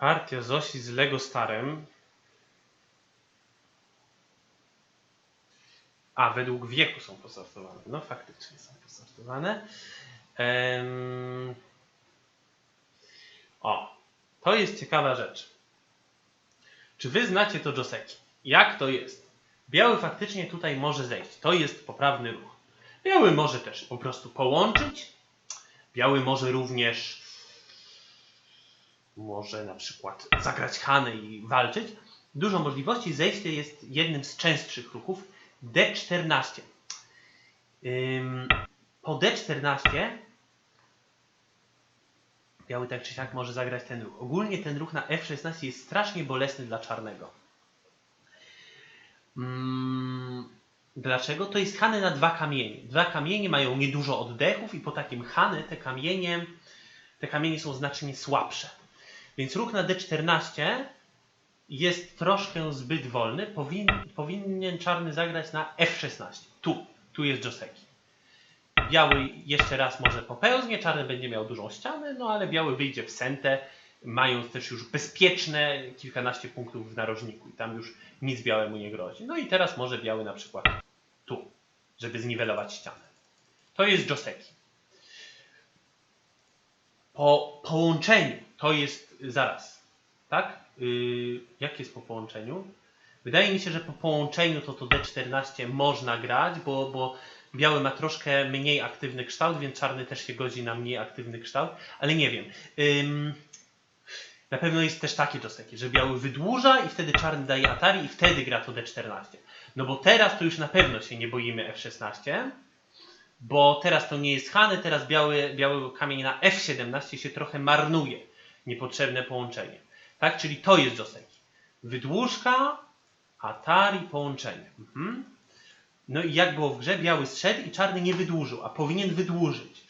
Partia Zosi z Lego Starem. A, według wieku są posortowane. No faktycznie są posortowane. Em, O, to jest ciekawa rzecz. Czy wy znacie to Joseki? Jak to jest? Biały faktycznie tutaj może zejść. To jest poprawny ruch. Biały może też po prostu połączyć. Biały może również może na przykład zagrać Hanę i walczyć. Dużo możliwości. Zejście jest jednym z częstszych ruchów. D14. Ym, po D14 biały tak czy siak może zagrać ten ruch. Ogólnie ten ruch na F16 jest strasznie bolesny dla czarnego. Dlaczego? To jest Hany na dwa kamienie. Dwa kamienie mają niedużo oddechów i po takim Hany te kamienie, te kamienie są znacznie słabsze. Więc ruch na D14 jest troszkę zbyt wolny. Powin, powinien czarny zagrać na F16. Tu, tu jest Joseki. Biały jeszcze raz może popełznie, czarny będzie miał dużą ścianę, no ale biały wyjdzie w sentę, mając też już bezpieczne kilkanaście punktów w narożniku i tam już nic białemu nie grozi. No i teraz może biały na przykład tu, żeby zniwelować ścianę. To jest Joseki. Po połączeniu to jest zaraz, tak? Yy, jak jest po połączeniu? Wydaje mi się, że po połączeniu to to D14 można grać, bo, bo biały ma troszkę mniej aktywny kształt, więc czarny też się godzi na mniej aktywny kształt, ale nie wiem. Ym, na pewno jest też takie Joseki, że biały wydłuża i wtedy czarny daje Atari i wtedy gra to D14. No bo teraz to już na pewno się nie boimy F16, bo teraz to nie jest Hany, teraz biały, biały kamień na F17 się trochę marnuje. Niepotrzebne połączenie. Tak, czyli to jest Joseki. Wydłużka, Atari, połączenie. Mhm. No i jak było w grze, biały strzedł i czarny nie wydłużył, a powinien wydłużyć.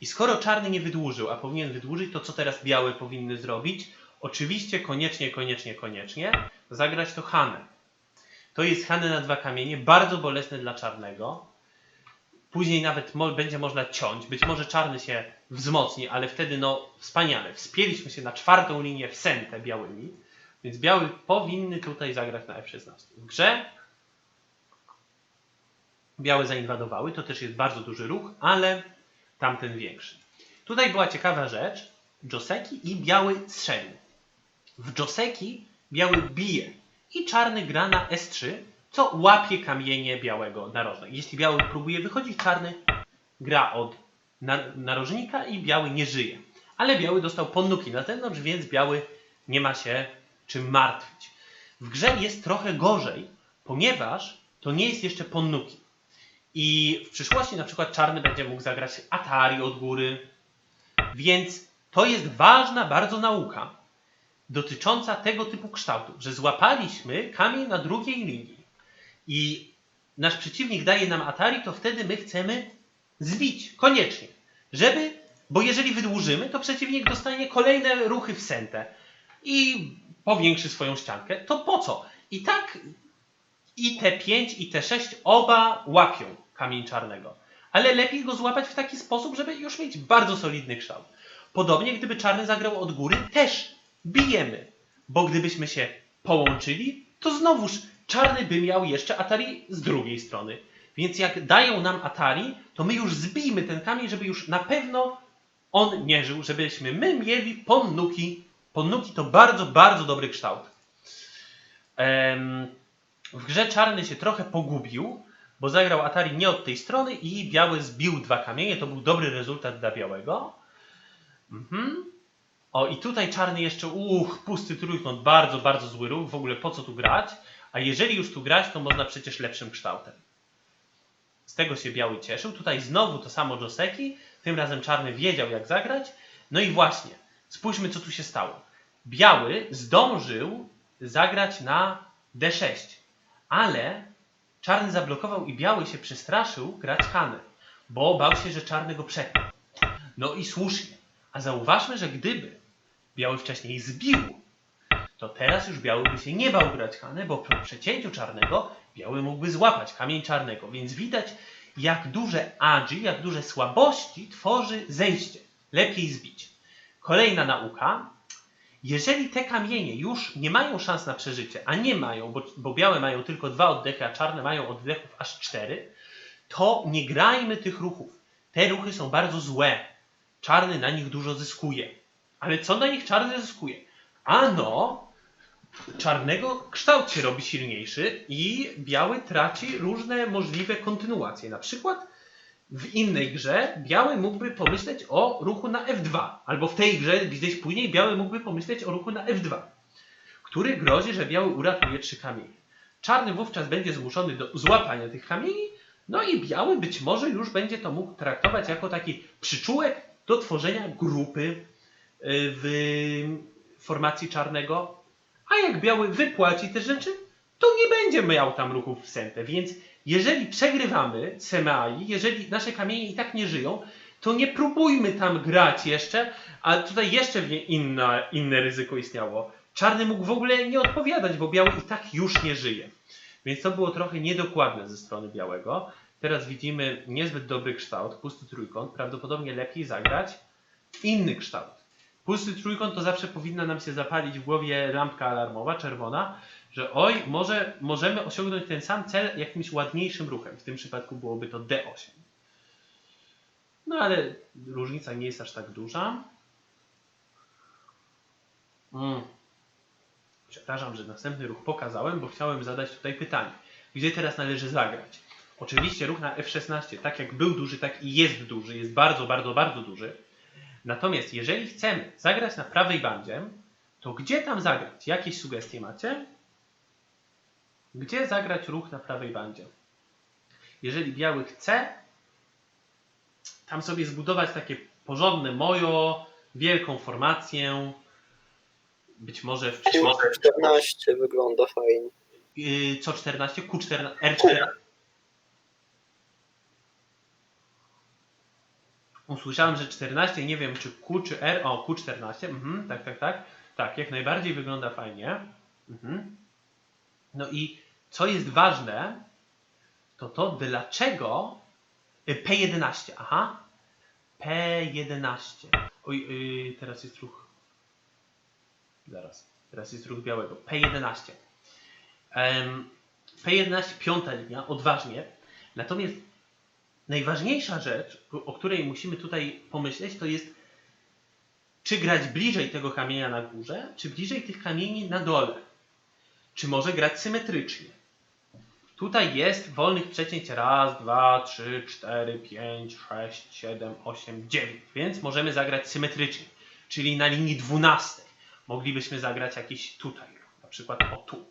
I skoro czarny nie wydłużył, a powinien wydłużyć, to co teraz białe powinny zrobić? Oczywiście, koniecznie, koniecznie, koniecznie zagrać to Hanę. To jest Hanę na dwa kamienie, bardzo bolesne dla czarnego. Później nawet mo będzie można ciąć. Być może czarny się wzmocni, ale wtedy no wspaniale. Wspięliśmy się na czwartą linię w sentę białymi. Więc biały powinny tutaj zagrać na F16. W grze białe zainwadowały, to też jest bardzo duży ruch, ale tamten większy. Tutaj była ciekawa rzecz. Joseki i biały strzelił. W Joseki biały bije i czarny gra na S3, co łapie kamienie białego narożnik. Jeśli biały próbuje wychodzić, czarny gra od na narożnika i biały nie żyje. Ale biały dostał ponnuki na zewnątrz, więc biały nie ma się czym martwić. W grze jest trochę gorzej, ponieważ to nie jest jeszcze ponnuki. I w przyszłości na przykład czarny będzie mógł zagrać Atari od góry. Więc to jest ważna bardzo nauka dotycząca tego typu kształtu, że złapaliśmy kamień na drugiej linii i nasz przeciwnik daje nam Atari, to wtedy my chcemy zbić, koniecznie. Żeby, bo jeżeli wydłużymy, to przeciwnik dostanie kolejne ruchy w sentę i powiększy swoją ściankę. To po co? I tak i T5 i T6 oba łapią kamień czarnego. Ale lepiej go złapać w taki sposób, żeby już mieć bardzo solidny kształt. Podobnie gdyby czarny zagrał od góry, też bijemy. Bo gdybyśmy się połączyli, to znowuż czarny by miał jeszcze Atari z drugiej strony. Więc jak dają nam Atari, to my już zbijmy ten kamień, żeby już na pewno on nie żył, żebyśmy my mieli ponnuki. Ponnuki to bardzo, bardzo dobry kształt. W grze czarny się trochę pogubił, bo zagrał Atari nie od tej strony i biały zbił dwa kamienie. To był dobry rezultat dla białego. Mhm. O, i tutaj czarny jeszcze, uch, pusty trójkąt, bardzo, bardzo zły ruch. W ogóle po co tu grać? A jeżeli już tu grać, to można przecież lepszym kształtem. Z tego się biały cieszył. Tutaj znowu to samo Joseki. Tym razem czarny wiedział, jak zagrać. No i właśnie, spójrzmy, co tu się stało. Biały zdążył zagrać na D6, ale czarny zablokował i biały się przestraszył grać Hanę, bo bał się, że czarny go przeknie. No i słusznie. A zauważmy, że gdyby biały wcześniej zbił, to teraz już biały by się nie bał grać Hanę, bo po przecięciu czarnego biały mógłby złapać kamień czarnego. Więc widać, jak duże agi, jak duże słabości tworzy zejście. Lepiej zbić. Kolejna nauka. Jeżeli te kamienie już nie mają szans na przeżycie, a nie mają, bo, bo białe mają tylko dwa oddechy, a czarne mają oddechów aż cztery, to nie grajmy tych ruchów. Te ruchy są bardzo złe. Czarny na nich dużo zyskuje. Ale co na nich czarny zyskuje? Ano, czarnego kształt się robi silniejszy i biały traci różne możliwe kontynuacje. Na przykład w innej grze biały mógłby pomyśleć o ruchu na F2, albo w tej grze gdzieś później biały mógłby pomyśleć o ruchu na F2, który grozi, że biały uratuje trzy kamienie. Czarny wówczas będzie zmuszony do złapania tych kamieni, no i biały być może już będzie to mógł traktować jako taki przyczółek do tworzenia grupy y, w formacji czarnego, a jak biały wypłaci te rzeczy, to nie będzie miał tam ruchów w sępę. Więc jeżeli przegrywamy Semai, jeżeli nasze kamienie i tak nie żyją, to nie próbujmy tam grać jeszcze, a tutaj jeszcze inna, inne ryzyko istniało. Czarny mógł w ogóle nie odpowiadać, bo biały i tak już nie żyje. Więc to było trochę niedokładne ze strony białego. Teraz widzimy niezbyt dobry kształt, pusty trójkąt. Prawdopodobnie lepiej zagrać inny kształt. Pusty trójkąt to zawsze powinna nam się zapalić w głowie lampka alarmowa, czerwona, że oj, może możemy osiągnąć ten sam cel jakimś ładniejszym ruchem. W tym przypadku byłoby to D8. No ale różnica nie jest aż tak duża. Mm. Przepraszam, że następny ruch pokazałem, bo chciałem zadać tutaj pytanie. Gdzie teraz należy zagrać? Oczywiście ruch na F16, tak jak był duży, tak i jest duży, jest bardzo, bardzo, bardzo duży. Natomiast jeżeli chcemy zagrać na prawej bandzie, to gdzie tam zagrać? Jakieś sugestie macie? Gdzie zagrać ruch na prawej bandzie? Jeżeli biały chce tam sobie zbudować takie porządne mojo, wielką formację, być może w przyszłości. 14 wygląda fajnie. Yy, co 14? Q14, R4. Usłyszałem, że 14, nie wiem czy Q czy R. O, Q14, mhm, tak, tak, tak. Tak, jak najbardziej wygląda fajnie. Mhm. No i co jest ważne, to to dlaczego y, P11, aha. P11. Oj, yy, teraz jest ruch. Zaraz. Teraz jest ruch białego. P11. Em, P11, piąta linia, odważnie. Natomiast najważniejsza rzecz, o której musimy tutaj pomyśleć, to jest czy grać bliżej tego kamienia na górze, czy bliżej tych kamieni na dole. Czy może grać symetrycznie. Tutaj jest wolnych przecięć raz, dwa, trzy, cztery, pięć, sześć, siedem, osiem, dziewięć. Więc możemy zagrać symetrycznie, czyli na linii dwunastej. Moglibyśmy zagrać jakiś tutaj, na przykład o tu.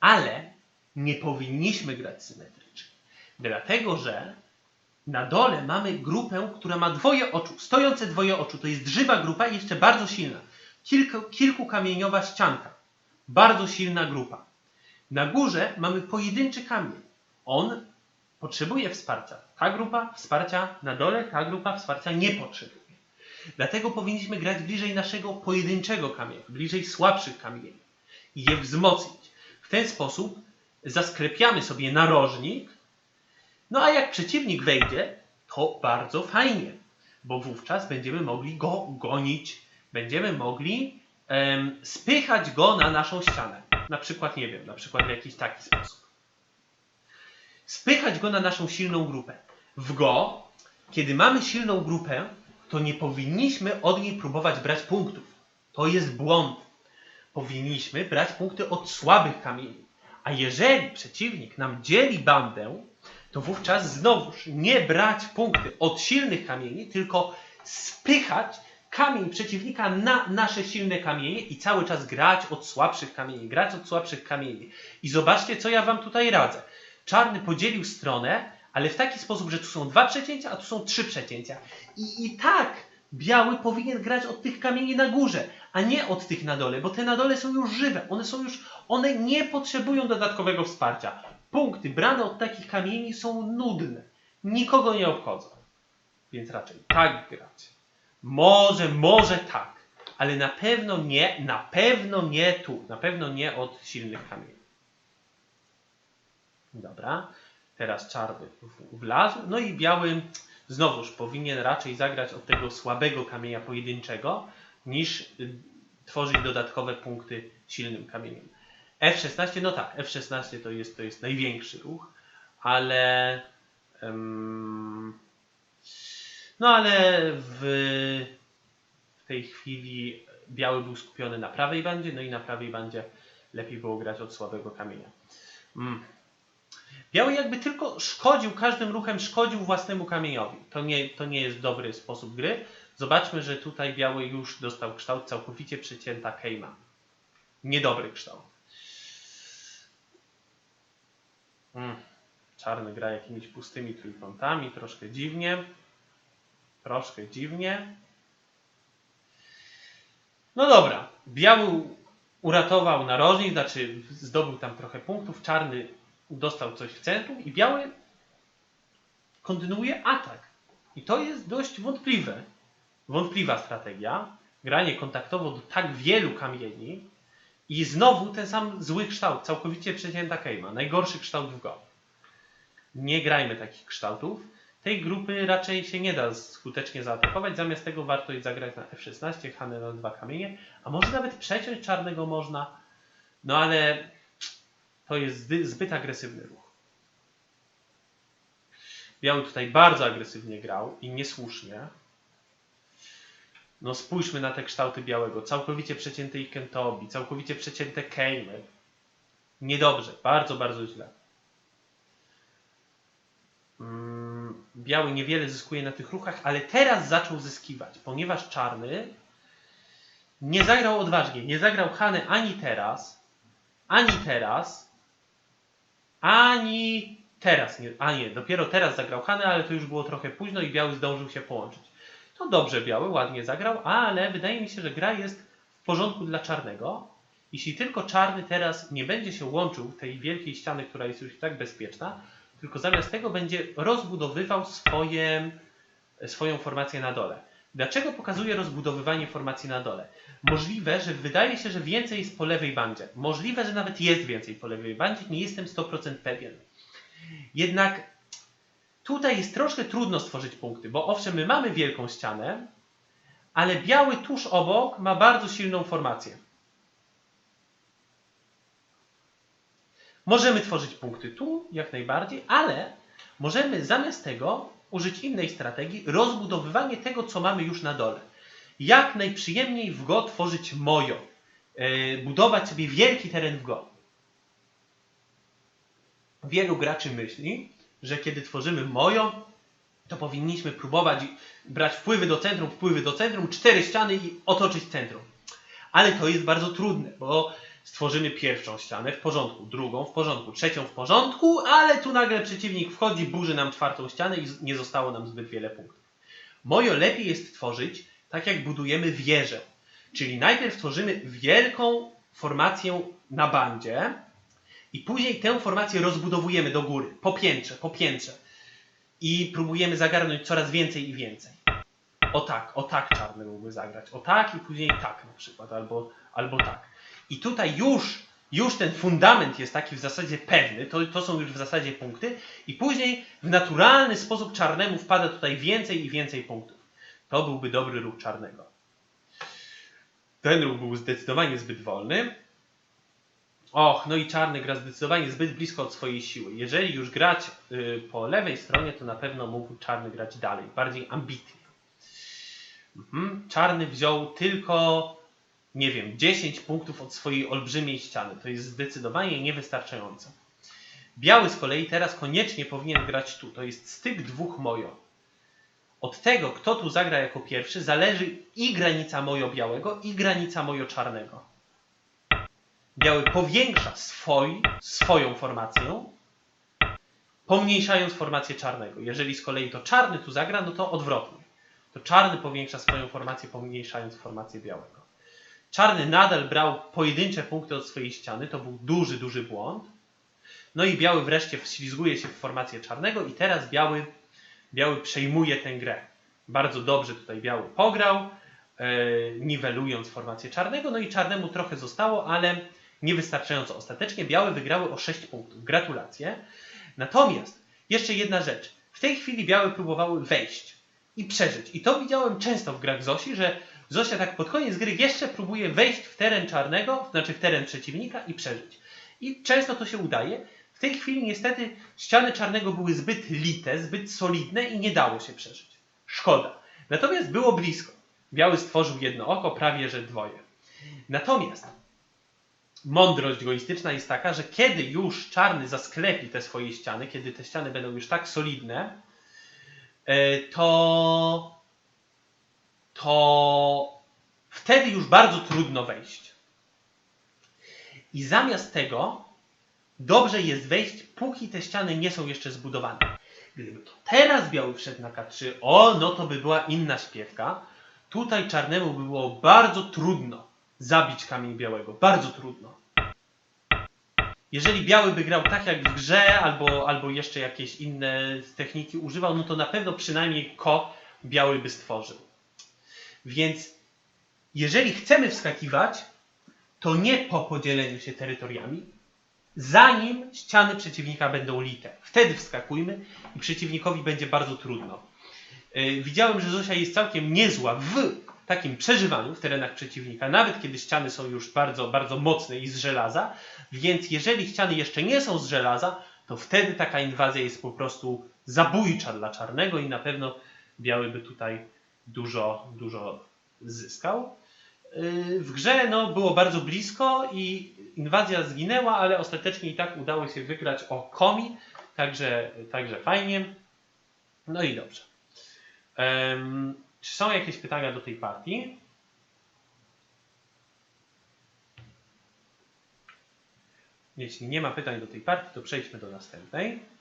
Ale nie powinniśmy grać symetrycznie. Dlatego, że na dole mamy grupę, która ma dwoje oczu, stojące dwoje oczu. To jest żywa grupa i jeszcze bardzo silna. Kilku, kilkukamieniowa ścianka. Bardzo silna grupa. Na górze mamy pojedynczy kamień. On potrzebuje wsparcia. Ta grupa wsparcia na dole, ta grupa wsparcia nie potrzebuje. Dlatego powinniśmy grać bliżej naszego pojedynczego kamienia, bliżej słabszych kamieni i je wzmocnić. W ten sposób zasklepiamy sobie narożnik, no a jak przeciwnik wejdzie, to bardzo fajnie, bo wówczas będziemy mogli go gonić, będziemy mogli em, spychać go na naszą ścianę. Na przykład, nie wiem, na przykład w jakiś taki sposób. Spychać go na naszą silną grupę. W go, kiedy mamy silną grupę, to nie powinniśmy od niej próbować brać punktów. To jest błąd. Powinniśmy brać punkty od słabych kamieni. A jeżeli przeciwnik nam dzieli bandę, to wówczas znowuż nie brać punkty od silnych kamieni, tylko spychać kamień przeciwnika na nasze silne kamienie i cały czas grać od słabszych kamieni, grać od słabszych kamieni. I zobaczcie, co ja wam tutaj radzę. Czarny podzielił stronę, ale w taki sposób, że tu są dwa przecięcia, a tu są trzy przecięcia. I, I tak biały powinien grać od tych kamieni na górze, a nie od tych na dole, bo te na dole są już żywe. One są już, one nie potrzebują dodatkowego wsparcia. Punkty brane od takich kamieni są nudne. Nikogo nie obchodzą. Więc raczej tak grać. Może, może tak, ale na pewno nie, na pewno nie tu. Na pewno nie od silnych kamieni. Dobra. Teraz czarny wlazł. No i biały znowuż powinien raczej zagrać od tego słabego kamienia pojedynczego niż tworzyć dodatkowe punkty silnym kamieniem. F16, no tak, F16 to jest, to jest największy ruch, ale em, no ale w, w tej chwili biały był skupiony na prawej bandzie, no i na prawej bandzie lepiej było grać od słabego kamienia. Mm. Biały jakby tylko szkodził, każdym ruchem szkodził własnemu kamieniowi. To nie, to nie jest dobry sposób gry. Zobaczmy, że tutaj biały już dostał kształt całkowicie przecięta kejma. Niedobry kształt. Mm. Czarny gra jakimiś pustymi trójkątami, troszkę dziwnie. Troszkę dziwnie. No dobra, biały uratował narożnik, znaczy zdobył tam trochę punktów, czarny dostał coś w centrum i biały kontynuuje atak. I to jest dość wątpliwe. Wątpliwa strategia. Granie kontaktowo do tak wielu kamieni i znowu ten sam zły kształt, całkowicie przecięta kejma. Najgorszy kształt w go. Nie grajmy takich kształtów. Tej grupy raczej się nie da skutecznie zaatakować. Zamiast tego warto jest zagrać na F16, Hanę na dwa kamienie, a może nawet przeciąć czarnego można. No ale to jest zby- zbyt agresywny ruch. Biały tutaj bardzo agresywnie grał i niesłusznie. No spójrzmy na te kształty białego. Całkowicie przecięte Ikentobi, całkowicie przecięte Kejmy. Niedobrze, bardzo, bardzo źle. Mm, Biały niewiele zyskuje na tych ruchach, ale teraz zaczął zyskiwać, ponieważ czarny nie zagrał odważnie. Nie zagrał Hany ani teraz, ani teraz, ani teraz. Nie, a nie, dopiero teraz zagrał Hanę, ale to już było trochę późno i biały zdążył się połączyć. To dobrze biały, ładnie zagrał, ale wydaje mi się, że gra jest w porządku dla czarnego. Jeśli tylko czarny teraz nie będzie się łączył tej wielkiej ściany, która jest już i tak bezpieczna, tylko zamiast tego będzie rozbudowywał swoje, swoją formację na dole. Dlaczego pokazuję rozbudowywanie formacji na dole? Możliwe, że wydaje się, że więcej jest po lewej bandzie. Możliwe, że nawet jest więcej po lewej bandzie, nie jestem 100% pewien. Jednak tutaj jest troszkę trudno stworzyć punkty, bo owszem, my mamy wielką ścianę, ale biały tuż obok ma bardzo silną formację. Możemy tworzyć punkty tu, jak najbardziej, ale możemy zamiast tego użyć innej strategii, rozbudowywanie tego, co mamy już na dole. Jak najprzyjemniej w Go tworzyć mojo, yy, budować sobie wielki teren w Go. Wielu graczy myśli, że kiedy tworzymy mojo, to powinniśmy próbować brać wpływy do centrum, wpływy do centrum, cztery ściany i otoczyć centrum. Ale to jest bardzo trudne, bo stworzymy pierwszą ścianę w porządku, drugą w porządku, trzecią w porządku, ale tu nagle przeciwnik wchodzi, burzy nam czwartą ścianę i nie zostało nam zbyt wiele punktów. Mojo lepiej jest tworzyć tak, jak budujemy wieżę. Czyli najpierw tworzymy wielką formację na bandzie i później tę formację rozbudowujemy do góry, po piętrze, po piętrze. I próbujemy zagarnąć coraz więcej i więcej. O tak, o tak czarny mógłby zagrać. O tak i później tak na przykład, albo, albo tak. I tutaj już, już ten fundament jest taki w zasadzie pewny, to, to są już w zasadzie punkty, i później w naturalny sposób czarnemu wpada tutaj więcej i więcej punktów. To byłby dobry ruch czarnego. Ten ruch był zdecydowanie zbyt wolny. Och, no i czarny gra zdecydowanie zbyt blisko od swojej siły. Jeżeli już grać y, po lewej stronie, to na pewno mógł czarny grać dalej, bardziej ambitnie. Mhm. Czarny wziął tylko, nie wiem, 10 punktów od swojej olbrzymiej ściany. To jest zdecydowanie niewystarczające. Biały z kolei teraz koniecznie powinien grać tu. To jest styk dwóch mojo. Od tego, kto tu zagra jako pierwszy, zależy i granica mojo białego, i granica mojo czarnego. Biały powiększa swój, swoją formację, pomniejszając formację czarnego. Jeżeli z kolei to czarny tu zagra, no to odwrotnie. To czarny powiększa swoją formację, pomniejszając formację białego. Czarny nadal brał pojedyncze punkty od swojej ściany, to był duży, duży błąd. No i biały wreszcie wślizguje się w formację czarnego i teraz biały, biały przejmuje tę grę. Bardzo dobrze tutaj biały pograł, e, niwelując formację czarnego, no i czarnemu trochę zostało, ale niewystarczająco. Ostatecznie białe wygrały o 6 punktów. Gratulacje. Natomiast jeszcze jedna rzecz. W tej chwili białe próbowały wejść i przeżyć. I to widziałem często w grach Zosi, że Zosia tak pod koniec gry jeszcze próbuje wejść w teren czarnego, znaczy w teren przeciwnika i przeżyć. I często to się udaje. W tej chwili niestety ściany czarnego były zbyt lite, zbyt solidne i nie dało się przeżyć. Szkoda. Natomiast było blisko. Biały stworzył jedno oko, prawie że dwoje. Natomiast mądrość goistyczna jest taka, że kiedy już czarny zasklepi te swoje ściany, kiedy te ściany będą już tak solidne, e, to, to wtedy już bardzo trudno wejść. I zamiast tego dobrze jest wejść, póki te ściany nie są jeszcze zbudowane. Gdyby to teraz biały wszedł na K3, o, no to by była inna śpiewka. Tutaj czarnemu by było bardzo trudno zabić kamień białego. Bardzo trudno. Jeżeli biały by grał tak jak w grze, albo, albo jeszcze jakieś inne techniki używał, no to na pewno przynajmniej ko biały by stworzył. Więc jeżeli chcemy wskakiwać, to nie po podzieleniu się terytoriami, zanim ściany przeciwnika będą lite. Wtedy wskakujmy i przeciwnikowi będzie bardzo trudno. Yy, Widziałem, że Zosia jest całkiem niezła w takim przeżywaniu w terenach przeciwnika, nawet kiedy ściany są już bardzo, bardzo mocne i z żelaza, więc jeżeli ściany jeszcze nie są z żelaza, to wtedy taka inwazja jest po prostu zabójcza dla czarnego i na pewno biały by tutaj dużo, dużo zyskał. Yy, W grze no, było bardzo blisko i inwazja zginęła, ale ostatecznie i tak udało się wygrać o komi, także, także fajnie. No i dobrze. Czy są jakieś pytania do tej partii? Jeśli nie ma pytań do tej partii, to przejdźmy do następnej.